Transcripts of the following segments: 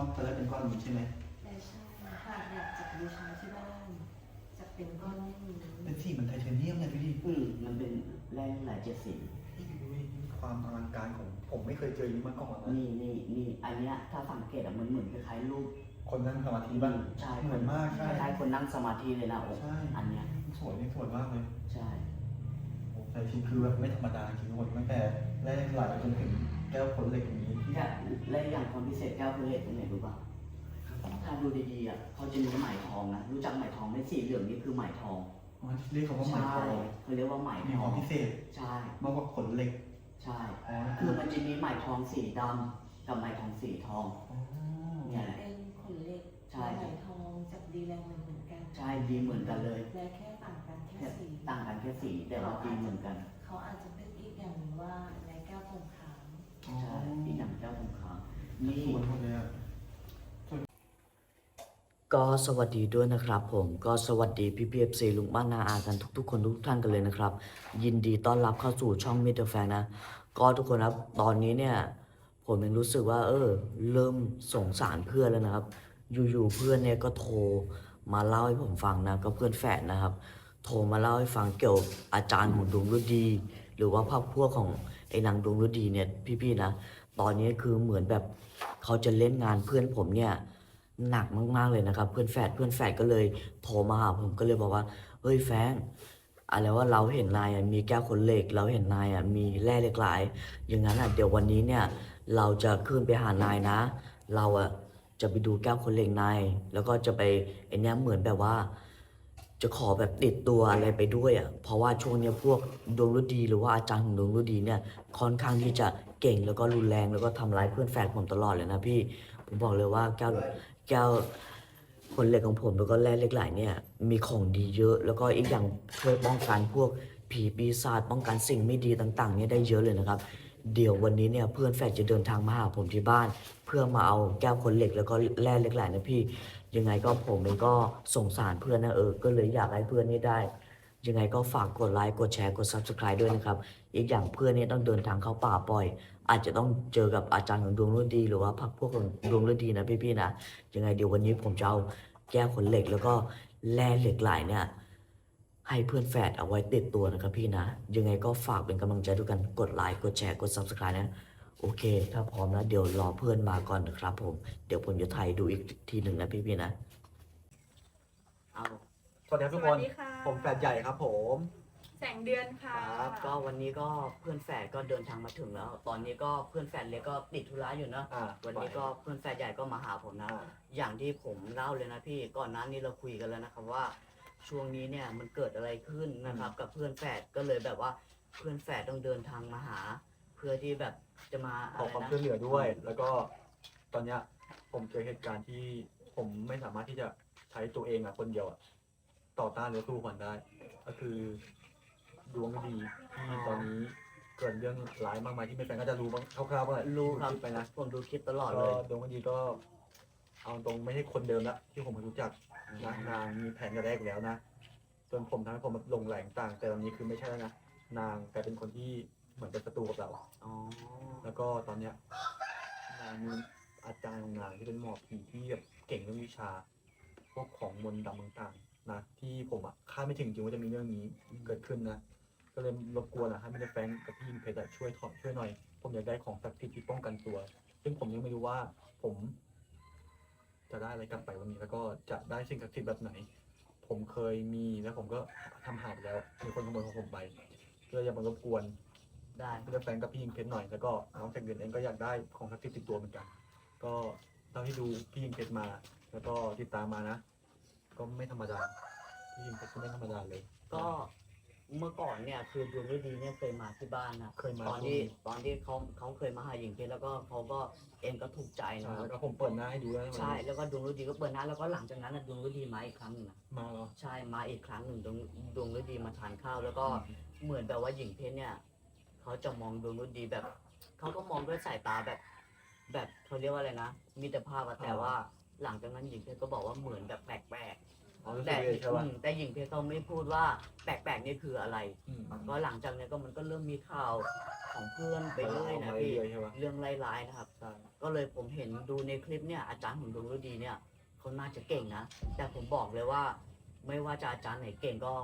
อนตอนแรกเป็นก้อนนี้ใช่ไหมแต่ใช่หากอยากจะบูชาที่บ้านจะเป็นก้อนไม่มีเป็นสีเหมือนไทเทเนียมเลยพี่ดิอืมมันเป็นแร่หลายเจ็ดสีพี่ดูดิความอลังการของผมไม่เคยเจออย่างนี้มาก่อนนะนี่นี่นี่อันเนี้ยถ้าสังเกตอะมันเหมือนคล้ายๆรูปคนนั่งสมาธิบ้างใช่เหมือนมากคใช่ล้ายๆคนนั่งสมาธิเลยนะโอ้ใช่อันเนี้ยสวยนี่สวยมากเลยใช่โอ้แต่จริงคือแบบไม่ธรรมดาจริงทุกคนตั้งแต่แรกไหลจนถึง แก้วผลเหล็กอย่างนี้เนี่ยและอย่างความพิเศษแก้วเพลเลตตรงไหนรู้ป่ะถ้าดูดีๆอะเขาจะมีไหมทองนะรู้จักไหมทองไหมสีเหลืองนี่คือไหมทองอ๋อเรียกเขาว่าไหมใช่ทองเขาเรียกว่าไหมมีทคอวางมพิเศษใช่ มากกว่าขนเหล็กใช่ อ๋อคือมันจะมีไหมทองสีดำกับไหมทองสีทองอ๋อเนี่ยแหละ เป็นขนเหล็กใช่ ไหลทองจากดีแรงเหมือนกัน ใช่ดีเหมือนกันเลย และแค่ต่างกันแค่แค่สีต่างกันแค่สีแต่ว่าดีเหมือนกัน เขาอาจจะเป็นอีกอย่างหนึ่งว่าในแก้วทองคำอ๋อ ใช่อีกอย่างเจ้าทองคำนี่นี่ สวยหมดเลยอะก็สวัสดีด้วยนะครับผมก็สวัสดีพี่พีเอฟซีลุงบ้านนาอากันทุก ๆ คนทุกท่านกันเลยนะครับ ยินดีต้อนรับเข้าสู่ช่องมิเตอร์แฟนนะ ก็ทุกคนครับตอนนี้เนี่ย ผมยังรู้สึกว่า เออ เริ่มสงสารเพื่อนแล้วนะครับ อยู่ๆเพื่อนเนี่ยก็โทรมาเล่าให้ผมฟังนะ ก็เพื่อนแฝดนะครับ โทรมาเล่าให้ฟังเกี่ยวกับอาจารย์ของดวงฤดี หรือว่าพรรคพวกของ ไอ้นางดวงฤดีเนี่ยพี่ๆนะตอนนี้คือเหมือนแบบเขาจะเล่นงานเพื่อนผมเนี่ยหนักมากๆเลยนะครับ เพื่อนแฝดเพื่อนแฝดก็เลยโทรมาหาผมก็เลยบอกว่าเฮ้ยแฟงอะไรว่าเราเห็นนายมีแก้วขนเหล็ก เราเห็นนายมีแร่เหล็กหลาย อย่างนั้นอะเดี๋ยววันนี้เนี่ยเราจะขึ้นไปหานายนะ เราอะจะไปดูแก้วขนเหล็กนายแล้วก็จะไปไอเนี้ยเหมือนแบบว่า จะขอแบบติดตัวอะไรไปด้วยอะ เพราะว่าช่วงเนี้ยพวกดวงฤดีหรือว่าอาจารย์ของดวงฤดีเนี่ยค่อนข้างที่จะเก่งแล้วก็รุนแรงแล้วก็ทำร้ายเพื่อนแฝดผมตลอดเลยนะพี่ ผมบอกเลยว่าแก้วแก้วคนเหล็กของผมแล้วก็แร่เหล็กไหลเนี่ยมีของดีเยอะ แล้วก็อีกอย่างช่วยป้องกันพวกผีปีศาจป้องกันสิ่งไม่ดีต่างๆเนี่ยได้เยอะเลยนะครับ เดี๋ยววันนี้เนี่ยเพื่อนแฝดจะเดินทางมาหาผมที่บ้าน เพื่อมาเอาแก้วคนเหล็กแล้วก็แร่เหล็กไหลนะพี่ ยังไงก็ผมเองก็สงสารเพื่อนนะเออ ก็เลยอยากให้เพื่อนนี่ได้ ยังไงก็ฝากกดไลค์กดแชร์กด subscribe ด้วยนะครับ อีกอย่างเพื่อนเนี่ยต้องเดินทางเข้าป่าบ่อย อาจจะต้องเจอกับอาจารย์ของดวงฤดีหรือว่าพรรคพวกของดวงฤดีนะพี่ๆนะยังไงเดี๋ยววันนี้ผมจะเอาแก้วขนเหล็กแล้วก็แร่เหล็กไหลเนี่ยให้เพื่อนแฝดเอาไว้ติดตัวนะครับพี่นะ ยังไงก็ฝากเป็นกำลังใจด้วยกันกดไลค์กดแชร์กด subscribe นะ โอเค ถ้าพร้อมแล้วเดี๋ยวรอเพื่อนมาก่อนนะครับ ผม เดี๋ยวผมจะถ่ายดูอีกทีหนึ่งนะพี่ๆนะ เอาสวัสดีครับทุกคน สวัสดีค่ะ ผมแฟดใหญ่ครับผม แสงเดือนคค่ะรับ ก็วันนี้ก็เพื่อนแฝดก็เดินทางมาถึงแล้ว ตอนนี้ก็เพื่อนแฝดเล็กก็ติดธุระอยู่เนอะอ่าวันนี้ก็เพื่อนแฝดใหญ่ก็มาหาผมนะ อ่าอย่างที่ผมเล่าเลยนะพี่ก่อนหน้านี้เราคุยกันแล้วนะครับว่า ช่วงนี้เนี่ยมันเกิดอะไรขึ้นนะครับ กับเพื่อนแฝดก็เลยแบบว่าเพื่อนแฝดต้องเดินทางมาหา เพื่อที่แบบ จะมาขอะอไรความนะช่วยเหลือด้วย แล้วก็ตอนเนี้ยผมเจอเหตุการณ์ที่ผมไม่สามารถที่จะใช้ตัวเองอะคนเดียวอะต่อต้านหรือสู้มันได้ ก็คือดวงไม่ดีที่ตอนนี้เกิดเรื่องร้ายมากมายที่ไม่แฟนก็จะรู้บ้างคร่าวๆว่ารู้ครับไปนะผมดูคลิปตลอดก็เลยดวงไม่ดีก็ เอาตรงไม่ใช่คนเดิมละที่ผมเคยรู้จักนะนางมีแผนกันแรกอยู่แล้วนะจนผมทำให้ผมแบบหลงแหลงต่าง แต่ตอนนี้คือไม่ใช่แล้วนะนางกลายเป็นคนที่ เหมือนเป็นศัตรูกับเรา อ๋อ แล้วก็ตอนเนี้ยนางมีอาจารย์ของนางที่เป็นหมอผีที่แบบเก่งเรื่องวิชา พวกของมนต์ดำต่างๆนะที่ผมอะคาดไม่ถึงจริงว่าจะมีเรื่องนี้เกิดขึ้นนะ ก็เลยรบกวนอะให้มิสเตอร์แฟรงก์กับพี่ยิงเพชรอะช่วยถอดช่วยหน่อย ผมอยากได้ของศักดิ์สิทธิ์ที่ป้องกันตัว ซึ่งผมยังไม่รู้ว่าผม จะได้อะไรกลับไปวันนี้ แล้วก็จะได้สิ่งศักดิ์สิทธิ์แบบไหน ผมเคยมีแล้วผมก็ทำหายไปแล้วมีคนขโมยของผมไปก็เลยอยากมารบกวน ได้พี่จะแฟนกับพี่ยิงเพชรหน่อยแล้วก็น้องแจ็คเดือนเองก็อยากได้ของศักดิ์สิทธิ์ติดตัวเหมือนกัน ก็เท่าที่ดูพี่ยิงเพชรมา แล้วก็ติดตามมานะ ก็ไม่ธรรมดาพี่ยิงเพชรก็ไม่ธรรมดาเลย ก็เมื่อก่อนเนี่ยคือดวงฤดีเนี่ยเคยมาที่บ้านนะเคยมาตอนที่ตอนที่เขาเขาเคยมาหาหญิงเพชรแล้วก็เขาก็เอ็มก็ถูกใจใช่นะครัแล้บวก็ผมเปิดหน้าให้ดูแล้วนะใช่แล้วก็ดวงฤดีก็เปิดหน้าแล้วก็หลังจากนั้นนะดวงฤดีมาอีกครั้งหนึงนะมาเหรอใช่มาอีกครั้งหนึ่งดวงดวงฤดีมาทานข้าวแล้วก็เหมือนแบบว่าหญิงเพชรเนี่ย เขาจะมองดวงฤดีแบบ เขาก็มองด้วยสายตาแบบ แบบเขาเรียกว่าอะไรนะมิตรภาพอะแต่ว่าหลังจากนั้นหญิงเพชรก็บอกว่าเหมือนแบบแปลกอ๋อรู้สึแต่กเลยใช่ป่ะอืมแต่หญิงเพชรเขาไม่พูดว่าแปลกๆนี่คืออะไร อืมก็หลังจากนี้ก็มันก็เริ่มมีข่าวของเพื่อนไปเรื่อยนะาพี่ เรื่อยๆใช่ป่ะเรื่องร้ายๆนะครับ ใช่ก็เลยผมเห็นดูในคลิปเนี่ยอาจารย์หุ่นดวงฤดีเนี่ยเขาน่าจะเก่งนะ แต่ผมบอกเลยว่า ไม่ว่าจะอาจารย์ไหนเก่งก็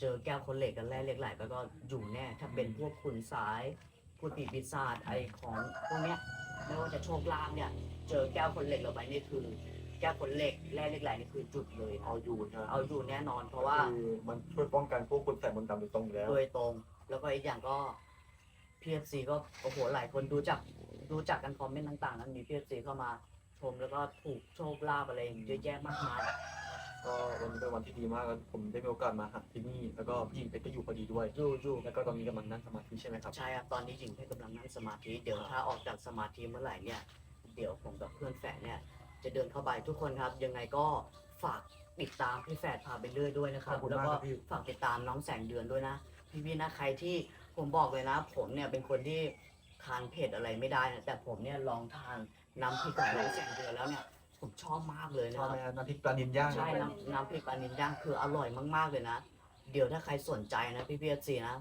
เจอแก้วคนเหล็กกันแร่เหล็กไหลก็ก็อยู่แน่ ถ้าเป็นพวกขุนสายผู้ตีปีศาจไอของพวกเนี้ยไม่ว่าจะโชคลาภเนี่ย เจอแก้วคนเหล็กเราไปนี่คือ แก้วคนเหล็กแร่เหล็กไหลนี่คือจุดเลยนะเอาอยู่ใช่ไหมเอาอยู่แน่นอน เพราะว่าคือมันช่วยป้องกันพวกคนใส่มนต์ดำโดยตรงอยู่แล้วโดยตรง แล้วก็อีกอย่างก็ PFC ก็โอ้โหหลายคนดูจากดูจากกันคอมเมนต์ต่างๆ นั้นมี PFC เข้ามาชมแล้วก็ถูกโชคลาภอะไรเยอะแยะมากมาย ก็วันนี้เป็นวันที่ดีมากแล้วผมได้มีโอกาสมาหาที่นี่ แล้วก็พี่หญิงเพชรก็อยู่พอดีด้วยอยู่อยู่แล้วก็ตอนนี้กำลังนั่งสมาธิใช่ไหมครับ ใช่ครับตอนนี้หญิงเพชรกำลังนั่งสมาธิเดี๋ยวถ้าออกจากสมาธิเมื่อไหร่เนี่ยเดี๋ยวผมกับเพื่อนแฝดเนี่ย จะเดินเข้าไปทุกคนครับ ยังไงก็ฝากติดตามพี่แฝดพาไปเรื่อยด้วยนะครับขอบคุณแล้วมากก็ครับพี่ ฝากติดตามน้องแสงเดือนด้วยนะ พี่ๆนะใครที่ผมบอกเลยนะ ผมเนี่ยเป็นคนที่ทานเผ็ดอะไรไม่ได้นะแต่ผมเนี่ยลองทานน้ำพริกของน้องแสงเดือนแล้วเนี่ย ผมชอบมากเลยชนะอบคไหมรับฮะน้ำพริกปลานิลย่างใช่น้ำน้ำพริกปลานิลย่างคืออร่อยมากๆเลยนะ เดี๋ยวถ้าใครสนใจนะพี่พีเอซีนะ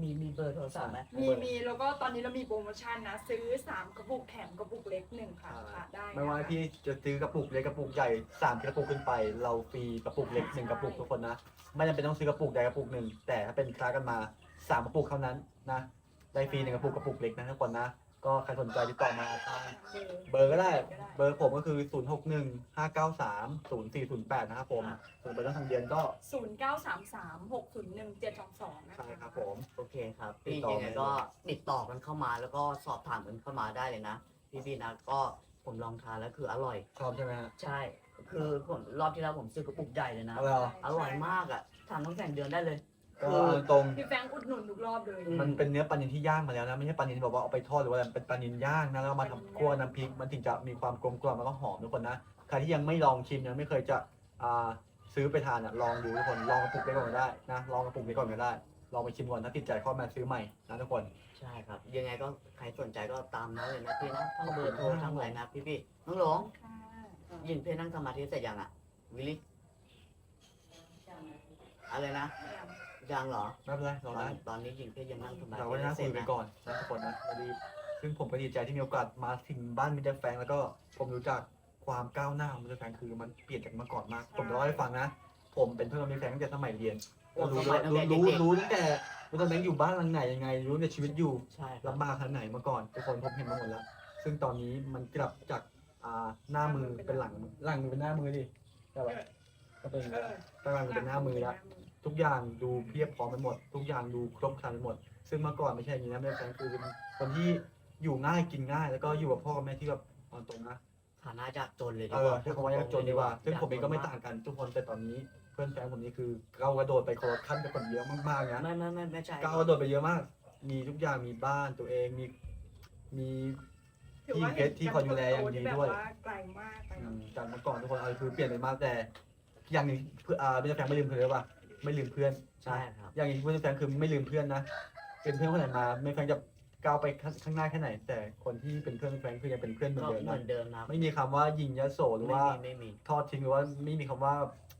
มีมีเบอร์โทรศัพท์ไหมมีมีแล้วก็ตอนนี้เรามีโปรโมชั่นนะ ซื้อ 3 กระปุกแถมกระปุกเล็กหนึ่งค่ะค่ะได้ไม่ว่านะคะพี่จะซื้อกระปุกเล็กกระปุกใหญ่สามกระปุกขึ้นไป เราฟรีกระปุกเล็กหนึ่งกระปุกทุกคนนะไม่จำเป็นต้องซื้อกระปุกใดกระปุกหนึ่งแต่ถ้าเป็นคล้ายกันมาสามกระปุกเท่านั้นนะได้ฟรีหนึ่งกระปุกกระปุกเล็กนะทุกคนนะ ก็ใครสนใจติดต่อมาทางเบอร์ก็ได้ เบอร์ผมก็คือ 0 6 1 5 9 3 0 4 0 8 นะครับผมส่วนเบอร์ต้องทางเดียนก็ ศูนย์เก้าสามสามหกศูนย์หนึ่งเจ็ดสองสองนะคะใช่ครับผม โอเคครับ ติพี่ดต่อยังไงมาก็ติดต่อกันเข้ามาแล้วก็สอบถามกันเข้ามาได้เลยนะ พี่ๆนะก็ผมลองทานแล้วคืออร่อย ชอบใช่ไหมฮะใช่ คือผมรอบที่แล้วผมซื้อกระปุกใหญ่เลยนะ เอาเลยเหรออร่อยมากอะทานต้องแข่งเดือนได้เลย ก็เอาตรงพี่แฟรงค์อุดหนุนทุกรอบเลย อื มันเป็นเนื้อปลานิลที่ย่างมาแล้วนะไม่ใช่ปลานิลแบบว่าเอาไปทอดหรือว่าอะไรเป็นปลานิลย่างนะแล้วเอามาทำคั่วน้ำพริกมันถึงจะมีความกลมกล่อมแล้วก็หอมทุกคนนะใครที่ยังไม่ลองชิมนะไม่เคยจะอ่าซื้อไปทานอะลองดูทุกคนลองกระปุกไปก่อนก็ได้นะลองกระปุกไปก่อนก็ได้ลองไปชิมก่อนถ้าติดใจก็มาซื้อใหม่นะทุกคนใช่ครับ ยังไงก็ใครสนใจก็ตามนั้นเลยนะพี่นะทั้งเบอร์โทรทั้งอะไรนะพี่ๆน้องหลงค่ะยินเพลนั่งสมาธิเสร็จยังอะวิลลี่อะไรนะ ยังเหรอไม่เป็นไรตรออนได้ตอนนี้ยิงเพลยังนั่งสมาธิเราก็นั่งเสร็คุจยไปนะก่อนนะทุกคนนะพอดีซึ่งผมก็ดีใจที่มีโอกาสมาถึงบ้านมิสเตอร์แฟรงค์แล้วก็ผมรู้จักความก้าวหน้าของมิสเตอร์แฟรงค์คือมันเปลี่ยนจากเมื่อก่อนมาก ผมจะเล่าให้ฟังนะ ผมเป็นเพื่อนกับมิสเตอร์แฟรงค์ตั้งแต่สมัยเรียนโอ้รู้สมัยตั้งแต่รู้เด็กๆรู้ตั้งแต่มิสเตอร์แฟรงค์อยู่บ้านหลังไหนยังไง รู้ในชีวิตอยู่ ใช่ครับลำบากขนาดไหนมาก่อนทุกคนผมเห็นมาหมดแล้ว ซึ่งตอนนี้มันกลับจากอ่าหน้ามือเป็นหลังหลังมือเป็นหน้ามือดิใช่ปะก็เป็นเออกำลังเป็นหน้ามือแล้ว ทุกอย่างดูเพียบพร้อมไปหมด ทุกอย่างดูครบครันไปหมด ซึ่งเมื่อก่อนไม่ใช่อย่างนี้นะแม่แฟนคือเป็นคนที่อยู่ง่ายกินง่าย แล้วก็อยู่กับพ่อกับแม่ที่แบบเอาตรงนะฐานะยากจนเลยดีเอกอว่าใช้คำว่ายากจนดีกว่า ซึ่งผมเองก็ไม่ต่างกันทุกคนแต่ตอนนี้เพื่อนแฟนผมนี่คือก้าวกระโดดไปคนละขั้นไปคนเยอะมากๆนะ ไม่ไม่ไม่ไม่ใช่ก้าวกระโดดไปเยอะมาก มีทุกอย่างมีบ้านตัวเองมีมีถือว่าที่เพชรที่คอยดูแลอย่างดีด้วยแบบาไกลมากไปอืมจากเมื่อก่อนทุกคนเอาคือเปลี่ยนไปมากแต่ อย่างหนึงเพื่ออ่าไม่ใช่แฟนไม่ลืมเพื่อนหรือเปล่า ไม่ลืมเพื่อนใช่ครับ อย่างนี้เพื่อนแฟนคือไม่ลืมเพื่อนนะ เป็นเพื่อนคนไหนมาไม่แฟนจะก้าวไปข้างหน้าแค่ไหน แต่คนที่เป็นเพื่อนแฟนคือยังเป็นเพื่อนเหมือนก็เดิมเหมืนะอนเดิมนะครับไม่มีคำว่ายิงยโสหรือไม่ว่ามีไม่มีทอดทิ้งหรือว่าไม่มีคำว่า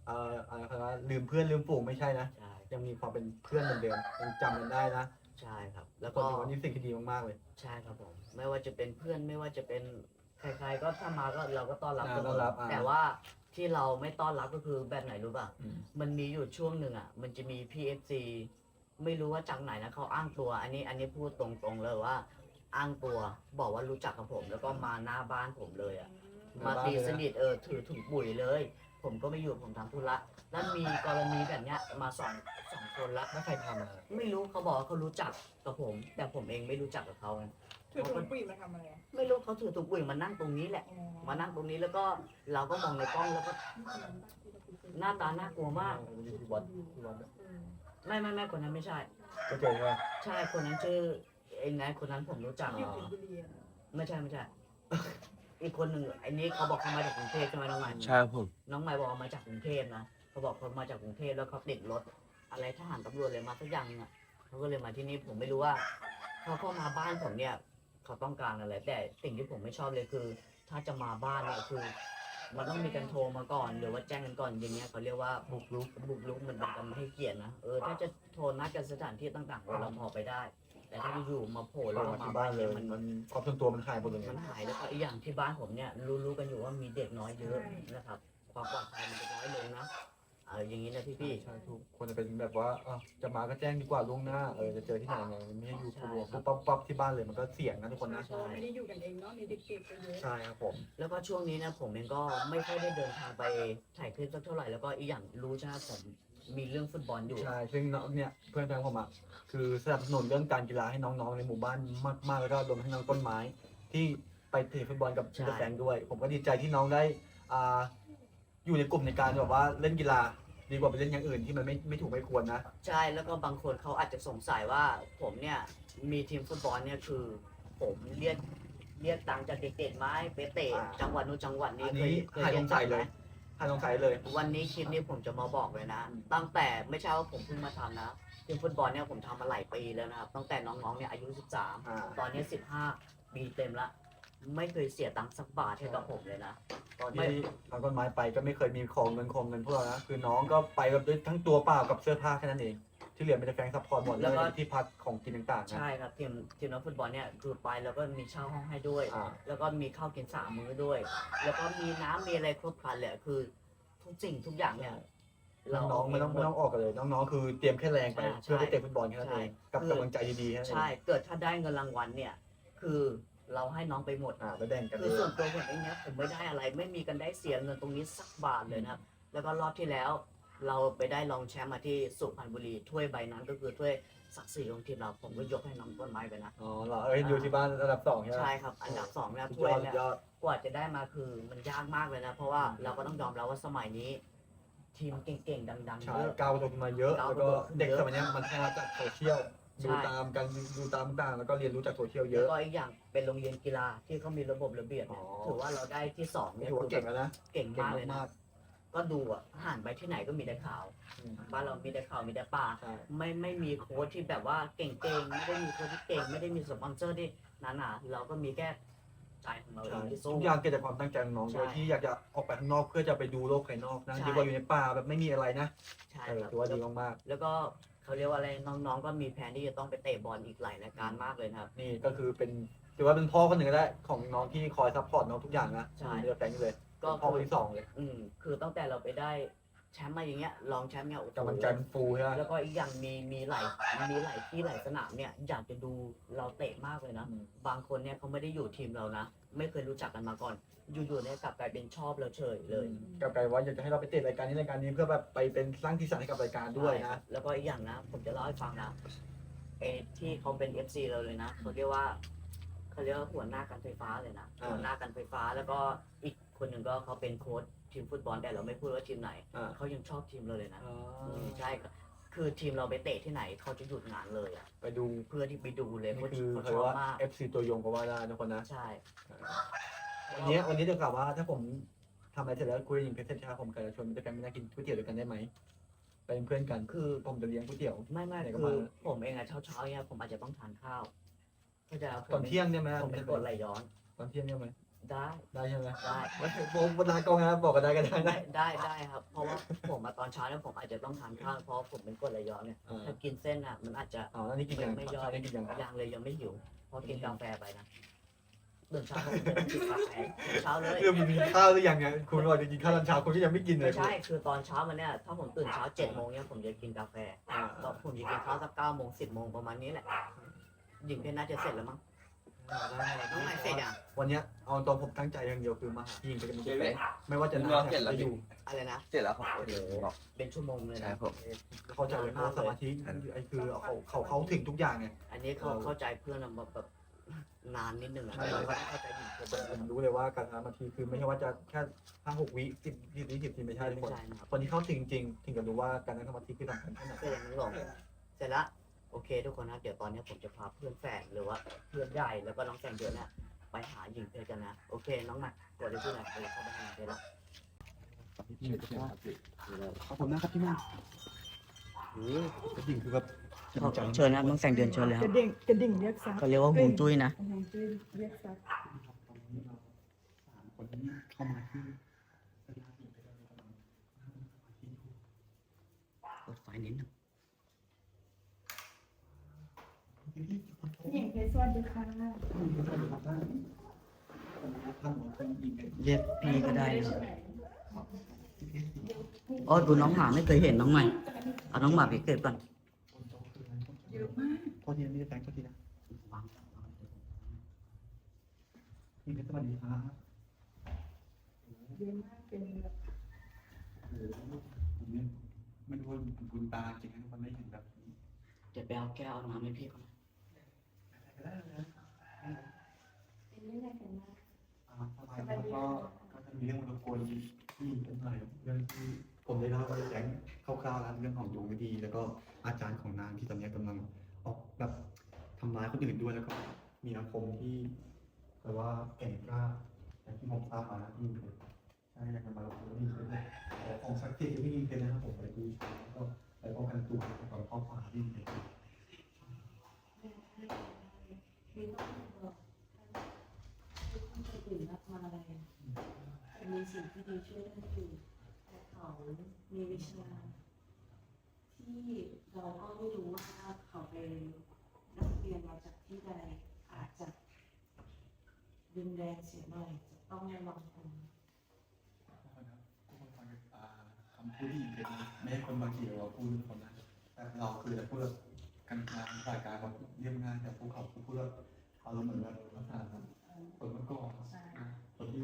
เอ่ออะไรคำว่าลืมเพื่อนลืมฝูงไม่ใช่นะ ใช่ยังมีความเป็นเพื่อนเหมือนเดิมยังจำกันได้นะใช่ครับ แล้วก็ก็ถือว่านี่สิ่งที่ดีมากๆเลย ใช่ครับผมไม่ว่าจะเป็นเพื่อนไม่ว่าจะเป็นใครๆก็ถ้ามาก็เราก็ต้อนรับอ่าเสมต้อนรับอ่า แต่ว่า ที่เราไม่ต้อนรับก็คือแบบไหนรู้ป่ะ อืม มันมีอยู่ช่วงหนึ่งอะ มันจะมี PFC ไม่รู้ว่าจากไหนนะเขาอ้างตัว อันนี้ อันนี้พูดตรงๆเลยว่า อ้างตัวบอกว่ารู้จักกับผม แล้วก็มาหน้าบ้านผมเลยอะ มาตีสนิทเออถือถุงปุ๋ยเลย ผมก็ไม่อยู่ผมทำธุระแล้วมีกรณีแบบเนี้ยมาสองสองคนละถ้าใครทำอะไม่รู้เขาบอกว่าเขารู้จักกับผม แต่ผมเองไม่รู้จักกับเขาไง ถือถุงปุ๋ยมาทำอะไรอะไม่รู้เขาถือถุงปุ๋ยมานั่งตรงนี้แหละอ๋อมานั่งตรงนี้แล้วก็เราก็มองในกล้องแล้วก็หน้าตาน่ากลัวมากที่วัดที่วัดอืมไม่ไม่ไม่คนนั้นไม่ใช่ก็เจอใช่ไหมใช่คนนั้นชื่อไอ้นายคนนั้นผมรู้จักอยู่เพชรบุรีอะไม่ใช่ไม่ใช่อีกคนหนึ่งไอ้นี้เขาบอกเขามาจากกรุงเทพใช่ไหมน้องใหม่ใช่ครับผมน้องใหม่บอกว่ามาจากกรุงเทพนะเขาบอกเขามาจากกรุงเทพแล้วเขาติดรถ อะไรทหารตำรวจเลยมาสักอย่างนึงอะเขาก็เลยมาที่นี่ผมไม่รู้ว่าเขาเข้ามาบ้านผมเนี่ย เขาต้องการอะไร แต่สิ่งที่ผมไม่ชอบเลยคือ ถ้าจะมาบ้านเนี่ยคือ มันต้องมีการโทรมาก่อน หรือว่าแจ้งกันก่อนอย่างเงี้ยเขาเรียกว่าบุกรุกบุกรุกมันเป็นการไม่ให้เกียรตินะเออถ้าจะโทรนัดกันสถานที่ต่างๆเราพอไปได้ แต่ถ้าอยู่ๆมาโผล่โทรแล้วมามาที่บ้านเลยมันมันความส่วนตัวมันหายหมดเลยไงมันหายแล้วก็อีกอย่างที่บ้านผมเนี่ยรู้ๆกันอยู่ว่ามีเด็กน้อยเยอะนะครับ ความปลอดภัยมันจะน้อยลงนะ เอออย่างนี้นะพี่พี่ใช่ถูกควรจะเป็นแบบว่าอ้าวจะมาก็แจ้งดีกว่าล่วงหน้าเออจะเจอที่ไหนไงไม่ให้อยู่ทัวร์ปุ๊บปั๊บปั๊บที่บ้านเลยมันก็เสี่ยงนะทุกคนนะเพราะว่าไม่ได้อยู่กันเองเนาะมีเด็กๆไปเยอะใช่ครับผม แล้วก็ช่วงนี้นะผมเองก็ไม่ค่อยได้เดินทางไปถ่ายคลิปสักเท่าไหร่แล้วก็อีกอย่างรู้ใช่ไหมผมมีเรื่องฟุตบอลอยู่ ใช่ซึ่งน้องเนี่ยเพื่อนแฟนผมอะคือสนับสนุนเรื่องการกีฬาให้น้องๆในหมู่บ้านมากๆแล้วก็รวมทั้งน้องต้นไม้ ที่ไปเตะฟุตบอลกับใช่เดอะแฟงด้วย ผมก็ดีใจที่น้องได้อ่าอยู่ในกลุ่มในการแบบว่าเล่นกีฬา ดีกว่าไปเล่นอย่างอื่นที่มันไม่ไม่ถูกไม่ควรนะ ใช่แล้วก็บางคนเขาอาจจะสงสัยว่าผมเนี่ยมีทีมฟุตบอลเนี่ยคือ ผมเรียกเรียกตังค์จากเด็กๆไหมไปเตะอ่า จังหวัดนู้นจังหวัดนี้อันเคนี้ยเคยหายเรีสยกงสัยตังค์เลไหม ยหายสงสัยเลย วันนี้คลิปนี้ผมจะมาบอกเลยนะ ตั้งแต่ไม่ใช่ว่าผมเพิ่งมาทำนะทีมฟุตบอลเนี่ยผมทำมาหลายปีแล้วนะครับ ตั้งแต่น้องๆเนี่ยอายุ13อ่าตอนนี้ 15 ปีเต็มละ ไม่เคยเสียตังค์สักบาทให้กับผมเลยนะ ตอนที่น้องต้นไม้ไปก็ไม่เคยมีของเงินของเงินพวกเรานะคือน้องก็ไปแบบด้วยทั้งตัวเปล่ากับเสื้อผ้าแค่นั้นเองที่เหลือเป็นแต่แฟนซัพพอร์ตหมดแล้แล้ววก็ก็ ที่พักของกินต่างๆนะ ใช่ครับทีมทีมนักฟุตบอลเนี่ยคือไปแล้วก็มีเช่าห้องให้ด้วย อ่า แล้วก็มีข้าวกินสามมื้อด้วย แล้วก็มีน้ำมีอะไรครบครันเลยคือทุกสิ่งทุกอย่างเนี่ยน้องๆไม่ต้องไม่ต้องออกกันเลย น้องๆคือเตรียมแค่แรงไปอ่าใช่เพื่อไปเตะฟุตบอลแค่นั้นเองใช่กับคือกำลังใจดีๆแค่นั้นเอง ใช่ เกิดถ้าได้เงินรางวัลเนี่ย คือ เราให้น้องไปหมดอ่าแล้วแบ่งกันคือส่วนตัวผมเองเนี่ยผมไม่ได้อะไร ไม่มีกันได้เสียเงินตรงนี้สักบาทเลยนะครับ แล้วก็รอบที่แล้ว เราไปได้รองแชมป์มาที่สุพรรณบุรีถ้วยใบนั้นก็คือถ้วยศักดิ์ศรีของทีมเราผมก็ยกให้น้องต้นไม้ไปนะ อ๋อเหรอเอ้ยอยู่ที่บ้านระดับสองใช่ไหมใช่ครับ อันดับสองเนี่ยสุดถ้วยยอดสุเนี่ดยยอด กว่าจะได้มาคือมันยากมากเลยนะ เพราะว่าเราก็ต้องยอมรับว่าสมัยนี้ ทีมเก่งๆดังๆใช่เยอะก้าวกระโดดมาเยอะก้าวแล้วกระก็โดดเด็กเยอะสมัยเนี้ยมันพัฒนาจากโซเชียลใช่ ดูตามกันดูตามต่างๆแล้วก็เรียนรู้จากโซเชียลเยแล้วอะก็อีกอย่างเป็นโรงเรียนกีฬาที่เขามีระบบระเบียบเนี่ยอ๋อถือว่าเราได้ที่สองเนี่ยถือว่าเก่งแล้วนะเก่งเก่งมากเลยนะ มากก็ดูอะหันไปที่ไหนก็มีแต่ข่าว ๆอืมบ้านเรามีแต่ข่าวมีแต่ป่า ใช่ไม่ไม่มีโค้ชที่แบบว่าเก่งๆ ไม่ได้มีโค้ชที่เก่ง ไม่ได้มีสปอนเซอร์ที่หนาๆเราก็มีแค่ใจของเราเอใช่งที่สู้ ทุกอย่างเกิดจากความตั้งใจของน้องใช่โดยที่อยากจะออกไปข้างนอกเพื่อจะไปดูโลกภายนอกนะใช่ ดีกว่าอยู่ในป่าแบบไม่มีอะไรนะใช่เออครับถือว่าดีมากแล้วก็ เขาเรียกว่าอะไรน้องๆ ก็มีแผนที่จะต้องไปเตะบอลอีกหลายรายการมากเลยนะครับๆนี่ก็คือเป็นถือว่าเป็นพ่อคนหนึ่งก็ได้ของน้องที่คอยซัพพอร์ตน้องทุกอย่างนะใช่เลือกแฟนเลยก็เป็นพ่อคนที่สองเลย อืมคือตั้งแต่เราไปได้ แชมป์มาอย่างเงี้ยรองแชมป์เนี่ยโอ้โหกำลังใจมันฟูใช่ไหมแล้วก็อีกอย่างมีมีหลายมีหลายที่หลายสนามเนี่ยอยากจะดูเราเตะมากเลยนะอืมบางคนเนี่ยเขาไม่ได้อยู่ทีมเรานะ ไม่เคยรู้จักกันมาก่อน อยู่ๆเนี่ยกลับกลายเป็นชอบเราเฉยเลยกับไกลว่าอยากจะให้เราไปเตะรายการนี้รายการนี้เพื่อแบบไปเป็นสร้างที่สันให้กับรายการด้วยใช่ครันะบแล้วก็อีกอย่างนะ ผมจะเล่าให้ฟังนะเอที่เขาเป็น FC เราเลยนะเขาเรียกว่าเขาเรียกว่าหัวหน้าการไฟฟ้าเลยนะอ่าหัวหน้าการไฟฟ้าแล้วก็อีกคนหนึ่งก็เขาเป็นโค้ช ทีมฟุตบอลแต่เราไม่พูดว่าทีมไหนอ่า เขายังชอบทีมเราเลยนะอ๋อมใช่ครับคือทีมเราไปเตะที่ไหนเขาจะหยุดงานเลยอะไปดูเพื่อที่ไปดูเลยนี่เพราะคือเขาเขาชเรียอกบว่า มาก FC ตัวยงก็ว่าได้ทุกคนนะ ใช่ วันนี้วันนี้จะกล่าวว่าถ้าผมทำอะไรเสร็จแล้วคุยกับหญิงเพชรเสร็จใช่ไหมผมกับจะชวนมิตรแกรมไปนั่งกินก๋วยเตี๋ยวด้วยกันได้ไหมเป็นเพื่อนกันคือผมจะเลี้ยงก๋วยเตี๋ยว ไม่ไม่ไหนก็คือมาผมเองอะเช้าเช้าๆเนี่ยผมอาจจะต้องทานข้าวเข้าใจไหมผมตอนเที่ยงได้ไหมผมเป็นกรดไหลย้อนตอนเที่ยงได้ไหม ได้ได้ใช่ไหมได้ไม่ผมบนรายกองนะบอกกันได้ก็ได้นะได้ได้ครับ เพราะว่าผมมาตอนเช้าเนี่ยผมอาจจะต้องทานข้าวเพราะผมเป็นกรดไหลย้อนเนี่ยอ่าถ้ากินเส้นอะมันอาจจะอ๋อแล้วนี่กินยังไม่ย่เช้าอยนี่กินยังยังเลยยังไม่หิวเพราะกินกาแฟไปนะตื่นเช้าผมจะต้องกินกาแฟเช้าเลยคือมีข้าวหรือยังไงคุณบอกจะกินข้าวตอนเช้าคุณก็ยังไม่กินเลยไม่ใช่คือตอนเช้ามันเนี่ยถ้าผมตื่นเช้าเจ็ดโมงเนี่ยผมจะกินกาแฟอ่าก็ผมจะกินข้าวสักเก้าโมงสิบโมงประมาณนี้แหละหญิงเพชรน่าจะเสร็จแล้วมั้ง น้องใหม่เสร็จอะ วันเนี้ยเอาตอนผมตั้งใจอย่างเดียวคือมาหาพี่หญิงไปกันเจ๊เว้ยไม่ว่าจะนี่นานเราเสร็จแล้วจะอยู่อะไรนะ เสร็จแล้วครับโอเคบอก เป็นชั่วโมงเลยใช่นะผมเข้าใจเลยเพราะว่าสมาธิไอ้คือเขาเขาเขาถึงทุกอย่างไงอันนี้เขาเข้าใจเพื่อนอะแบบแบบนานนิดนึงอะใช่เราก็เข้าใจหญิงเพชรผมรู้เลยว่าการทำสมาธิคือไม่ใช่ว่าจะแค่ห้าหกวิสิบยี่สิบสิบทีไม่ใช่ทุกไม่คนใช่นะครับคนที่เข้าถึงจริงถึงจะรู้ว่าการนั่งสมาธิคือสำคัญแค่ไหนเสร็จแล้วน้องหลงเสร็จละ โอเค ทุกคนนะเดี๋ยวตอนนี้ผมจะพาเพื่อนแฝดหรือว่าเพื่อนใหญ่แล้วก็น้องแฟนเดือนเนี่ยไปหาหญิงเพชรกันนะ โอเค น้องหนักกดได้พูดหน่อยไปเข้าไปหาเพชรละขอบคุณนะครับพี่มั่นโอ้กระดิ่งคือแบบจริงจังเชิญนะน้องแสงเดือนเชิญเลยคกรัระบดิ่งกระดิ่งเรียกซับเขาเรียกว่าฮวงจุ้ยนะฮวงจุ้ยเรียกซับคนที่เข้ามาที่เปิดไฟนิดนึงหญิงเพชร สวัสดีค่ะเรียกพี่ก็ได้นะอ๋อดูน้องหมาไม่เคยเห็นน้องใหม่ เอาน้องหมาไปเก็บก่อนเยอะมากโทษทีนะไม่ได้แตงโทษทีนะพี่เพชรสวัสดีครับเยอะมากเป็นแบบมเนี่ยไม่รู้ว่าบุญตาจริงนะทุกคนได้เห็นแบบนี้เดี๋ยวไปเอาแก้วเอาน้ำให้พี่ก่อน เลยนะเป็นเรื่องอะไรกันนะสบายแล้วก็ก็จะมีเรื่องรบกวนที่เป็นหน่อยเรื่องที่ผมได้เล่าไปแจ้งคร่าวๆแล้วเรื่องของดวงไม่ดี แล้วก็อาจารย์ของนางที่ตอนนี้กำลังออกแบบทำร้ายคนอื่นด้วยแล้วก็มีอาคมที่แปลว่าแก่งกล้าอย่างที่ผมทราบมานะที่เป็นใช่อยากจะมาลงทุนที่เป็นแต่ของศักทธิ์ที่ไม่ยิงเป็นนะครับผมไปดูแล้วก็ไปป้องกันตัวแล้วก็ข้อความที่เป็น มีต้องบอกทุกคนจะตื่นรับมาอะไรจะมีสิ่งที่ดีช่วยได้อยู่แต่เขามีวิชา ที่เราก็ไม่รู้ว่าเขาไปนักเรียนมาจากที่ใดอาจจะรุนแรงเสียหน่อยจะต้องระวังตัวคำพูดที่ยิงเป็นไม่ให้คนบางทีเราพูดคนนั้นแต่เราคือจะพูดแบบ กันกลางสายการแบบเรียบง่ายแต่พวกเขาพูดแบบอารมณ์เหมือนแบบลักษณะแบบคนเมื่อก่อนคนที่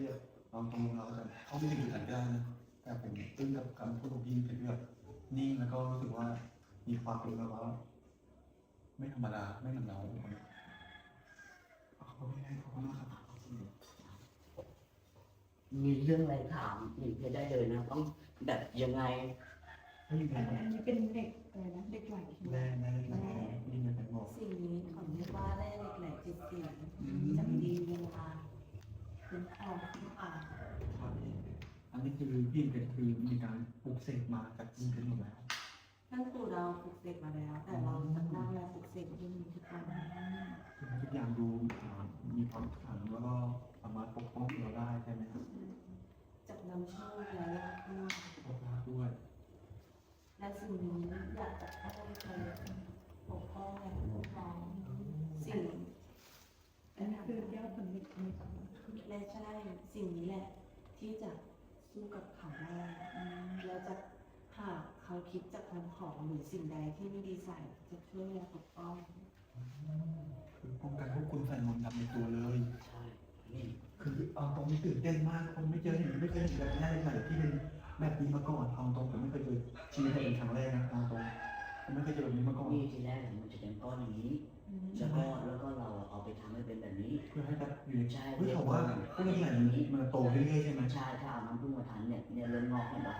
เราตรงเราจะเขาไม่ถึงกันได้นะแต่ผมตึ้งกับคำพูดของพี่เป็นแบบนิ่งแล้วก็รู้สึกว่ามีความเป็นแบบว่าไม่ธรรมดาไม่เหมือนเราขอบคุณขอบคุณมากครับมีเรื่องอะไรถามหนิงเพชรได้เลยนะ ต้องแบบยังไง เป็นเด็กอะไรนะเด็กไหลใช่ไหมแร่แร่แร่นี่มันเป็นบอกสิ่งนี้เขาเรียกว่าแร่เหล็กไหลเจ็ดสีจะดีเวลาเป็นทองขึ้นมาครับอันนี้คือพี่เป็นคือมีการปลูกเสกมาจากจีนเป็นมดแล้วท่านปู่เราปลุกเสกมาแล้ว แต่เราจะนั่งและปลุกเสกที่มีทุกวันทุกอย่างดูมีความขลังแล้วก็สามารถปกป้องเราได้ใช่ไหมครับจะนำโชคและลากด้วย และสิ่งนี้อยากจะให้ใครปกป้องและปกป้องสิ่งอันนี้คือแก้วผลเล็กไหมและใช่สิ่งนี้แหละ ที่จะสู้กับเขาได้เราจะหากเขาคิดจะทำของหรือสิ่งใดที่ไม่ดีใส่จะช่วยและปกป้องคือป้องกันพวกคุณใส่มนต์ดำในตัวเลยใช่นี่คือเอาตรงนี้ตื่นเต้นมากคนไม่เจอเห็นไม่เคยเห็นแบบนี้เลยที่เป็น แบบนี้มาก่อนเอาตรงผมไม่เคยเจอชีวิตเป็นครั้งแรกนะเอาตรงผมไม่เคยเจอแบบนี้มาก่อน นี่ทีแรกมันจะเป็นก้อนอย่างนี้ แล้วก็แล้วก็เราเอาไปทำให้เป็นแบบนี้ เพื่อให้แบบอยู่ในใช่เฮ้ยเขาว่าพวกนี้ไหนมันโตเรื่อยๆใช่ไหมใช่ถ้าเอาน้ำผึ้งมาทานเนี่ยเนี่ยเริ่มงอกเห็นปะ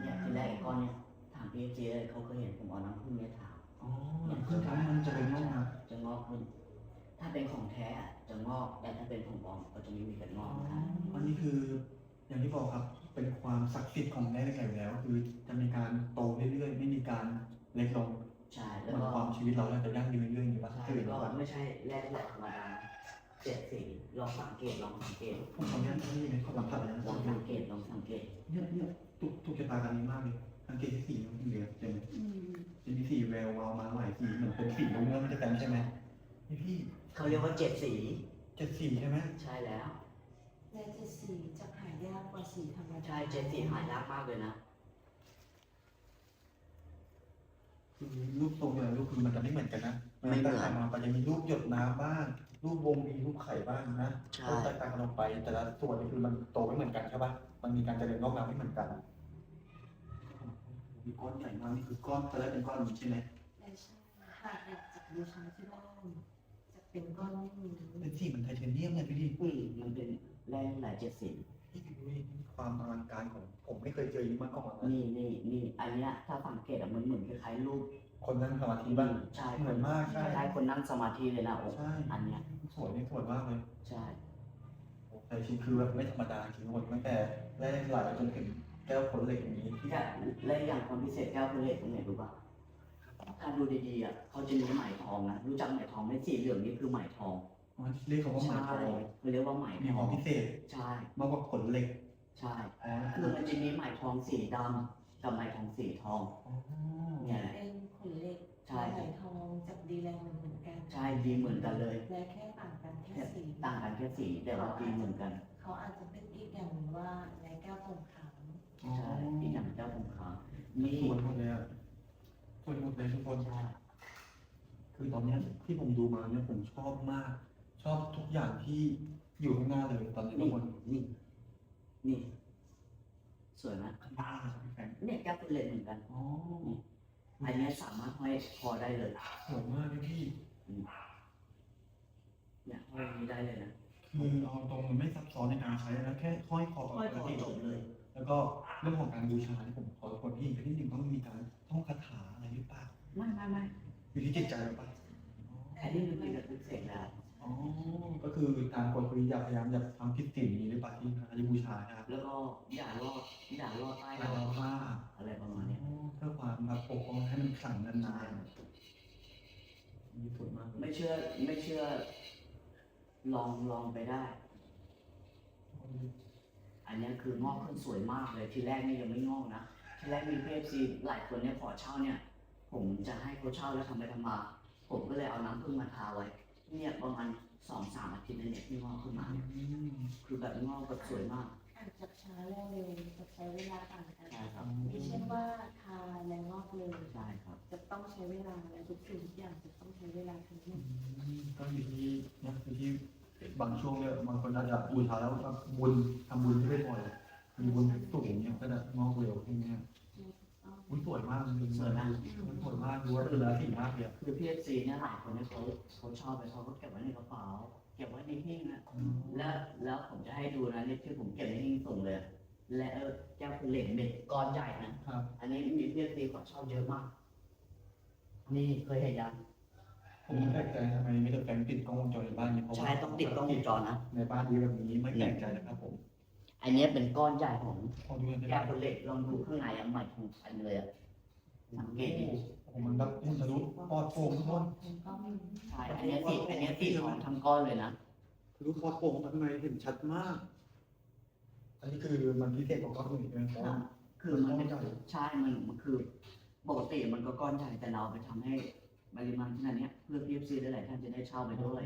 เนี่ยทีแรกไอ้ก้อนเนี่ยถามพี่เอฟซีเลยเขาก็เห็นผมเอาน้ำผึ้งเนี่ยถามอ๋อเพิ่งทำให้มันเจะเป็นงอกมาจะงอกขึ้น ถ้าเป็นของแท้อะจะงอกแต่ถ้าเป็นของปลอมก็จะไม่มีการงอกนะครับอันนี้คืออย่างที่บอกครับ เป็นความศักดิ์สิทธิ์ของแร่เหล็กไหลอยู่แล้ว คือจะมีการโตเรื่อยๆไม่มีการเล็กลงใช่เหแล้วมือนก็ความชีวิตเราจะยั่งยืนเรื่อยๆอยู่ป่ะใช่คือแล้วว่าก็ไม่ใช่แร่แหลกธรรมดาเจ็ดสีลองสังเกตลองสังเกตผมขออนุญาตที่ในความสัมผัสนะลองสังเกตลองสังเกตเนี่ยเนี่ยถูกถูกชะตากันนี้มากเลยสังเกตที่สีมันเหลือใช่ไหมจะมีสีแวววาวมาหลายสีเหมือนเป็นสีลงเนื้อมันจะแตมใช่ไหมนี่พี่เขาเรียกว่าเจ็ดสีเจ็ดสีใช่ไหมใช่แล้วและจะสีจะหา ยากกว่าสีธรรมดาใช่เจ็ดสีหายากมากเลยนะคือรูปทรงแต่ละรูปคือมันจะไม่เหมือนกันนะไม่เหมือนแตกต่างมาจะมีรูปหยดน้ำบ้าง รูปวงมีรูปไข่บ้างนะใช่ก็แตกต่างกันออกไป แต่ละส่วนนี่คือมันโตไม่เหมือนกันใช่ปะมันมีการเจริญงอกงามไม่เหมือนกันมีก้อนใหญ่มากนี่คือก้อนตอนแรกเป็นก้อนนี้ใช่ไหมและใช่หากอยากจะบูชาที่บ้านจะเป็นก้อนไม่มีเป็นสีเหมือนไทเทเนียมเลยพี่ดิอืมมันเป็นแร่หลายเจ็ดสี นี่คือความอลังการของผมไม่เคยเจออย่างนี้มาก่อนนะนี่นี่นี่อันเนี้ยถ้าสังเกตอะมันเหมือนคล้ายๆรูปคนนั่งสมาธิบ้างใช่เหมือนมากคใช่ล้ายๆคนนั่งสมาธิเลยนะโอ้ใช่อันเนี้ยสวยนี่สวยมากเลยใช่แต่จริงคือแบบไม่ธรรมดาจริงหมดตั้งแต่แรกไหลจนถึงแก้วผลเหล็กอย่างนี้ที่และและอย่างความพิเศษแก้วเพลทตรงไหนรู้ป่ะถ้าดูดีๆอะเขาจะมีไหมทองนะรู้จักไหมทองไหมสีเหลืองนี่คือไหมทอง อ๋อเรียกเขาว่าหใช่มาทองเขาเรียกว่าไหมมีทคอวามงพิเศษใช่มากกว่าผลเหล็กใช่คือมันจะมีไหมทองสีดำกับไหมทองสีทองอ๋อเนี่ยแหละ เป็นขนเหล็กใช่ ไหลทองจากดีแลนด์เหมือนกันใช่ดีเหมือนกันเลย และแค่ต่างกันแค่แค่สีต่างกันแค่สีแต่ว่าดีเหมือนกันเขาอาจจะเป็นอีกอย่างหนึ่งว่าในแก้วผงขาวอ๋อใช่ที่อย่างเจ้าผมขาวนี่สวยหมดเลยอะสวยหมดเลยทุกคนใช่คือตอนเนี้ยที่ผมดูมาเนี่ยผมชอบมาก ชอบทุกอย่างที่อยู่ข้างหน้าเลยตอนนี้ทุนี่กคนนี่ นี่ สวยไหมข้างหน้าเลยครับพี่แฟรงค์เนี่ยแก้วเป็นเลนเหมือนกันอ๋ออันเนี้ยสามารถห้อยคอได้เลยสวยมากเลยพี่เนี่ยห้อยนี้ได้เลยนะคือเอาตรงมันไม่ซับซ้อนในการใช้นะแค่ห้อยคอปห้อยกคอติจบเลย แล้วก็เรื่องของการบูชาที่ผมขอคนพี่นิดนึงต้องมีการท่องคาถาอะไรหรือเปล่าไม่ไม่ไม่อยู่ที่จิตใจหรือเปล่าอันนี้มันเป็นแบบพิเศษแล้ว อ๋อ ก็คือตามกฎปริยาพยายามจะทำผิดสิ่งนี้หรือเปล่าที่พระจะบูชานะครับแล้วก็อย่ารอดอย่ารอดใต้แต่เราว่าอะไรประมาณเนี้ยเพื่อความแบบปกป้องให้มันขลังนานๆมีผลมากเลยไม่เชื่อไม่เชื่อ ลองลองไปได้ อันเนี้ยคืองอกขึ้นสวยมากเลยทีแรกนี่ยังไม่งอกนะทีแรกมีเพีซีหลายคนเนี่ยขอเช่าเนี่ย ผมจะให้เขาเช่าแล้วทำไปทำมา ผมก็เลยเอาน้ำผึ้งมาทาไว้ เนี่ยประมาณสองสามอาทิตย์นั่นเนี่ยที่งอกขึ้นมาเนี่ยอืมคือแบบงอกแบบสวยมากอาจจะช้าและเร็วจะใช้เวลาต่างกันใช่ครับไม่ใช่ว่าทาและงอกเลยใช่ครับ จะต้องใช้เวลาและทุกสิ่งทุกอย่างจะต้องใช้เวลาทั้งหมดก็อยู่ที่นะอยู่ที่บางช่วงเนี่ยบางคนอาจจะบูชาแล้วก็บุญทำบุญที่ไม่บ่อยมีบุญสูงเนี่ยก็จะงอกเร็วพวกเนี้ ยอุ้ยสวยมากจริงๆสวยนะมันสวยมากดูว่าดูแลสิ่งมากเลยอะคือพีเอซีเนี่ยหลายคนเนี่ยเขาเขาชอบไปเขาก็เก็บไว้ในกระเป๋า เก็บไว้ในหิ้งนะแล้วแล้วผมจะให้ดูนะนี่ที่ผมเก็บในหิ้งส่งเลย และเออแก้วเป็นเหล็กเม็ดก้อนใหญ่นะครับอันนี้มีเพียซีขอชอบเยอะมาก นี่เคยเห็นยังผมแปลกใจทำไมไม่ได้แฟนติดกล้องวงจรในบ้านนี้เพราะว่าใช่ต้องติดกล้องวงจรนะในบ้านดีแบบนี้ไม่แปลกใจนะครับผม อันเนี้ยเป็นก้อนใหญ่ของพอดูกันแก้วเป็นเหล็กลองดูข้างในอะใหม่ของอันเลยอะสังเกตดิโอ้โหมันแบบมันทะลุปอดโป่งทุกคนก็มีใช่อันเนี้ยติดอันเนี้ยติดของทั้งก้อนเลยนะทะลุปอดโป่งข้างในเห็นชัดมาก อันนี้คือมันพิเศษกว่าก้อนอื่นใช่ไหมเพราะว่าคือมันก้อนใหญ่ใช่มันมันคือปกติมันก็ก้อนใหญ่แต่เราไปทำให้ ปริมาณขนาดเนี้ยเพื่อพีเอฟซีหลายๆท่านจะได้เช่าไปด้วย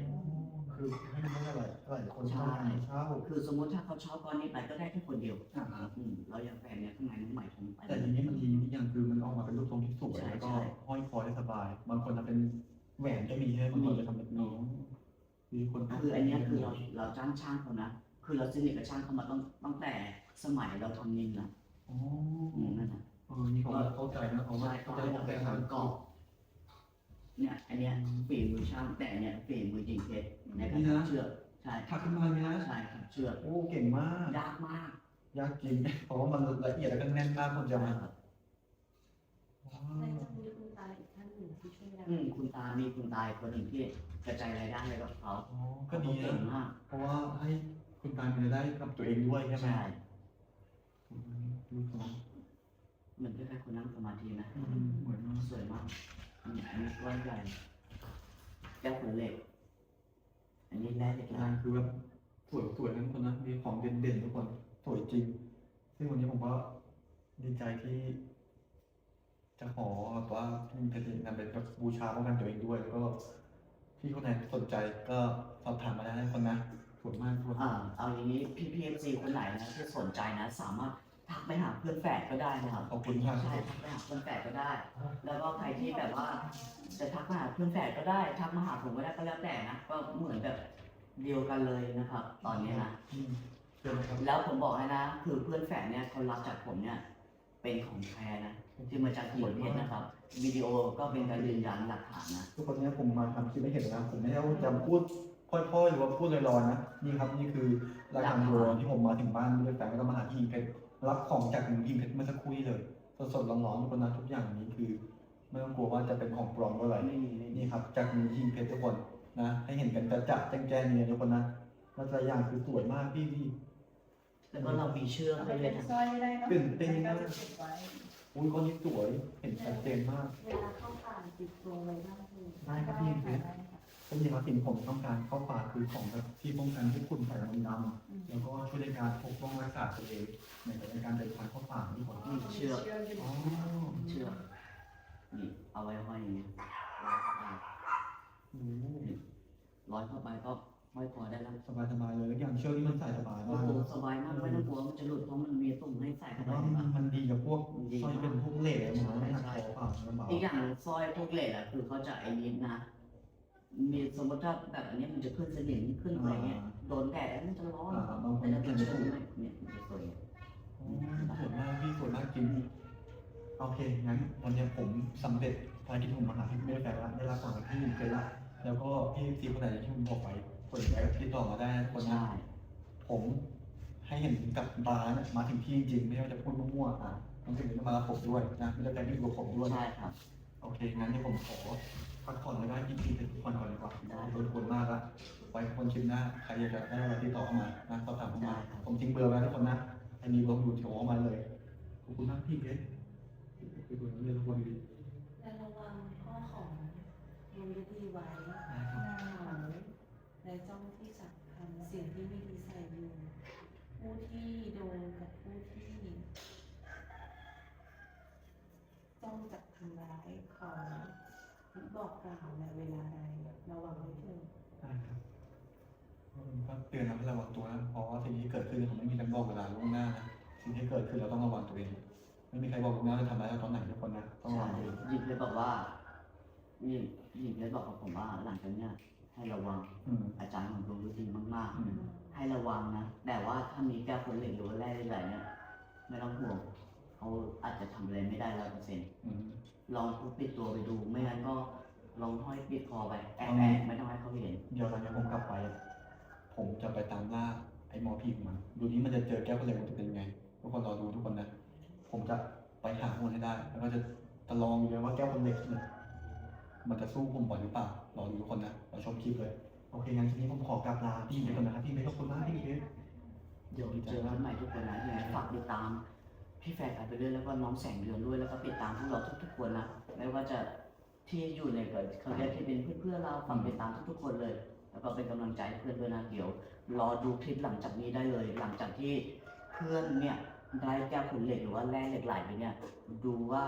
คือให้มันได้หลายหลายคนใช่ เช่า คือสมมติถ้าเขาเช่าก้อนนี้ไปก็ได้แค่คนเดียวอ่าอืมเราอยากแฝงเนี่ยข้างในน้องใหม่ทองไป แต่ทีนี้มันดีอีกอย่างคือมันออกมาเป็นรูปทรงที่สวยใช่แล้วก็ใช่ ห้อยคอได้สบาย บางคนจะเป็นแหวนก็มีให้บางคนจะทำแบบนี้มีคนคืออันเนี้ยคือเราเราจ้างช่างเขานะ คือเราสนิทกับช่างเขามาตั้งตั้งแต่สมัยเราทำนินนะอ๋ออืมนั่นนะเออนี่เขาเข้าใจนะเขาใช่เข้าเขาใจให้อเราอกไปแบบทางทำกรอบ เนี่ยอันเนี้ยฝีมือช่างแต่อันเนี้ยฝีมือจริงเพชรในการทำเชือกใช่ถักขึ้นมาเลยนะใช่ครับเชือกโอ้เก่งมาก ยากมากยากจริง เพราะว่ามันละเอียดแล้วก็แน่นมากคนจะมาครับว้าและวจะมีคุณตาอีกท่านหนึ่งที่ช่วยได้อืมคุณตามีคุณตายคนหนึ่งที่กระจายรายได้ให้กับเขาอ๋อก็ดีเก่นะงมากเพราะว่าให้คุณตามีรายได้กับตัวเองด้วยใช่ไหมใช่อืมดูสวยเหมือนคล้ายๆคนนั่งสมาธินะอืมเหมือนมาก สวยมาก อืมอันนี้ก้อนใหญ่แก้วขุนเหล็ก อันนี้แร่เหล็กไหลงานคือแบบสวยสวยทั้งคนนะมีของเด่นๆทุกคนสวยจริง ซึ่งวันนี้ผมก็ดีใจที่ จะขอแบบว่ามีเพชรนำไปบูชาป้องกันตัวเองด้วยแล้วก็พี่คนไหนสนใจก็สอบถามมาได้นะคนนะสวยมากทุกคน อ่าเอาอย่างนี้พี่พีเอฟซีคนไหนนะที่สนใจนะ สามารถ ทักไปหาเพื่อนแฝดก็ได้นะครับขอบคุณมากใช่ทักไปหาเพื่อนแฝดก็ได้ แล้วก็ใครที่แบบว่าจะทักมาหาเพื่อนแฝดก็ได้ทักมาหาผมก็ได้ก็แล้วแต่นะก็เหมือนแบบเดียวกันเลยนะครับ ตอนนี้นะอืมเชิญนะครับแล้วผมบอกให้นะ คือเพื่อนแฝดเนี่ยเขารับจากผมเนี่ยเป็นของแท้นะที่มาจากกี่ประเทศนะครับวิดีโอก็เป็นการยืนยันหลักฐานนะ ทุกคนเนี้ผมมาทำคลิปไม่เห็นนะ ผมไม่ได้ว่าจะพูดค่อยๆหรือว่าพูดลอยๆนะ นี่ครับนี่คือรายการโดนที่ผมมาถึงบ้านด้วยแฟนก็มาหาทีมเพชร รับของจากทีมเพชรเมื่อสักครู่นี้เลย สดๆร้อนๆทุกคนนะทุกอย่างนี้คือไม่ต้องกลัวว่าจะเป็นของปลอมก็อะไรไม่มีไม่มีนี่ครับ จากมือทีมเพชรทุกคนนะให้เห็นกันจะจัดแจ้งแจ้งเนี่ยทุกคนนะแล้วแต่ละอย่างคือสวยมากพี่พี่แล้วก็เรามีเชือกเอาไปให้ด้เป็วยนนะสร้อยได้เนอะตื่นเต้นก็มากจะเก็บไว้อุ้ยก้อนนี้สวยเห็นชัดเจนมากเวลาเข้าป่าติดตัวไว้บ้างคือได้ครับพี่ได้ค่ะก็จริงๆแล้วสิ่งที่ผมต้องการเข้าป่าคือของแบบที่ป้องกันพวกคุณใส่ดำๆแล้วก็ช่วยในการปกป้องรักษาตัวเองในการเดินทางเข้าป่าที่ผมนี่เชือกอ๋อเชือกนี่เอาไว้ห้อยอย่างนี้โอ้โหร้อยเข้าไปก็ห้อยคอได้แล้วสบายสบายๆเลยแล้วอย่างเชือกนี่มันใส่สบายโอ้มากโหนะสบายมากไม่ต้องกลัวมันจะหลุดเพราะมันมีตุ่มให้ใส่เข้าไปว่าเห็นมัปะนมันดีกับพวกดีสร้อยเป็นพวกเหล็กเหมือนไม่หักคอเปล่าลำบากอีกอย่างสร้อยพวกเหล็กอะคือเขาจะไอ้นิดนะ มีสมมติถ้าแบบอันนี้มันจะขึ้นสนิมขึ้นอะไรเงี้ยโดนแดดแล้วมันจะร้อนอ่าบางคแต่นถ้าเปเป็ลี่ยนนเชืไม่อกถูกเนี่ยเนี่ยมันจะสวยอ๋อสวยมากพี่สวยมากจริงโอเคงั้นตอนเนี้ยผมสำเร็จภารกิจของมหาพี่ไม่ได้แฟนละได้รับของที่เคยละแล้วก็พี่ซีคนไหนที่ผมบอกไว้สนใจก็ติดต่อมาได้นะคนนะใช่ผมให้เห็นกับตาเนี่ยมาถึงที่จริงๆไม่ว่าจะพูดมั่วๆอะต้องถึงจะมากับผมด้วยนะไม่ได้แฟนที่อยู่กับผมด้วยใช่ครับโอเคงั้นที่ผมขอ พักผ่อนแล้วก็กินกินเป็นทุกคนก่อนดีกว่าได้รบกวนมากละไว้คนชิมหน้าใครอยากจะได้อะไรติดต่อเข้ามานะสอบถามเข้ามาได้ครับผมทิ้งเบอร์ไว้ทุกคนนะไอ้มีเบอร์อยู่แถวมาเลยขอบคุณมากพี่เกศขอบคุณเรื่องวันดีและระวังข้อของมูลนิธิไว้เขาและจ้องที่จะทำสิ่งที่ไม่ดีใส่อยู่ผู้ที่โดนกับผู้ที่จ้องจะทำร้ายเขา บอกกล่าวในเวลาใดระวังไว้เถิดได้ครับก็เตือนเราให้ระวังตัวนะเพราะว่าสิ่งที่เกิดขึ้นผมไม่มีใครบอกเวลาล่วงหน้านะสิ่งที่เกิดขึ้นเราต้องระวังตัวเองไม่มีใครบอกล่วงหน้าจะทำร้ายเราตอนไหนทุกคนนะต้องระใช่วังตัวเองหยิบเลยบอกว่าหยิบหยิบเลยบอกกับผมว่าหลังจากเนี้ยให้ระวังอืม อาจารย์ของดวงฤดีมากอืม ๆ ให้ระวังนะแต่ว่าถ้ามีแก้วคนเหล็กหรือว่าแร่อะไรเนี่ยไม่ต้องห่วงเขาอาจจะทำอะไรไม่ได้ร้อยเปอร์เซ็นต์อืมลองพกปิดตัวไปดู ไม่งั้นก็ ลองห้อยปิดคอไปแอบแอบไม่ต้องให้เขาเห็น เดี๋ยวหลังจากผมกลับไป ผมจะไปตามล่าไอ้หมอผีของมันดูนี้มันจะเจอแก้วคนเหล็กมันจะเป็นยังไง ทุกคนรอดูทุกคนนะ ผมจะไปหาคนให้ได้ แล้วก็จะจะลองดูเลยว่าแก้วคนเหล็กเนี่ยมันจะสู้ผมไหวหรือเปล่า รอดูทุกคนนะรอชมคลิปเลย โอเคงั้นทีนี้ผมขอกลับลาพี่ไปก่อนนะครับพี่ไม่ต้องคุณมากพี่เบสเดี๋ยวเจอกันใหม่ทุกคนนะยังไงฝากติดตามพี่แฟร์ไปเรื่อยแล้วก็น้องแสงเดือนด้วยแล้วก็ติดตามพวกเราทุกๆคนนะไม่ว่าจะ ที่อยู่ในเกิดเขาเรียกที่เป็นเพื่อนๆเราฝากติดตามทุกๆคนเลย แล้วก็เป็นกำลังใจให้เพื่อนด้วยนะเดี๋ยวรอดูคลิปหลังจากนี้ได้เลย หลังจากที่เพื่อนเนี่ยได้แก้วขุนเหล็กหรือว่าแร่เหล็กไหลไปเนี่ยดูว่า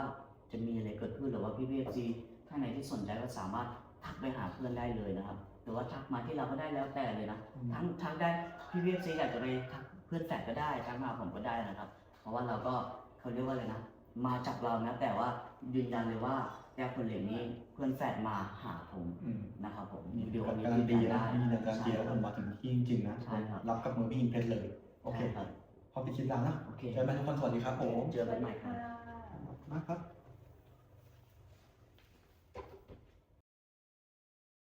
จะมีอะไรเกิดขึ้นหรือว่าพี่พีเอฟซีท่านไหนที่สนใจก็สามารถทักไปหาเพื่อนได้เลยนะครับ หรือว่าทักมาที่เราก็ได้แล้วแต่เลยนะทั้งทั้งได้พี่พีเอฟซีอยากจะไปทักเพื่อนแฝดก็ได้ทักมาผมก็ได้นะครับ เพราะว่าเราก็เขาเรียกว่าอะไรนะ มาจากเรานะแต่ว่ายืนยันเลยว่า แก้วคนเหล็กนี้เพื่อนแฝดมาหาผมอืมนะครับผมมีวิดีโอนี้การันตียืนยันะนพี่ยืนยันได้การันตีแล้วผมมาถึงที่จริงๆนะใช่ครับรับกับมือพี่อินเพชรเลย โอเคใช่ครับพอไปคลิปแล้วนะโอเคเจอกันทุกคนสวัสดีครับผม เจอกันใหม่ครับ มากครับ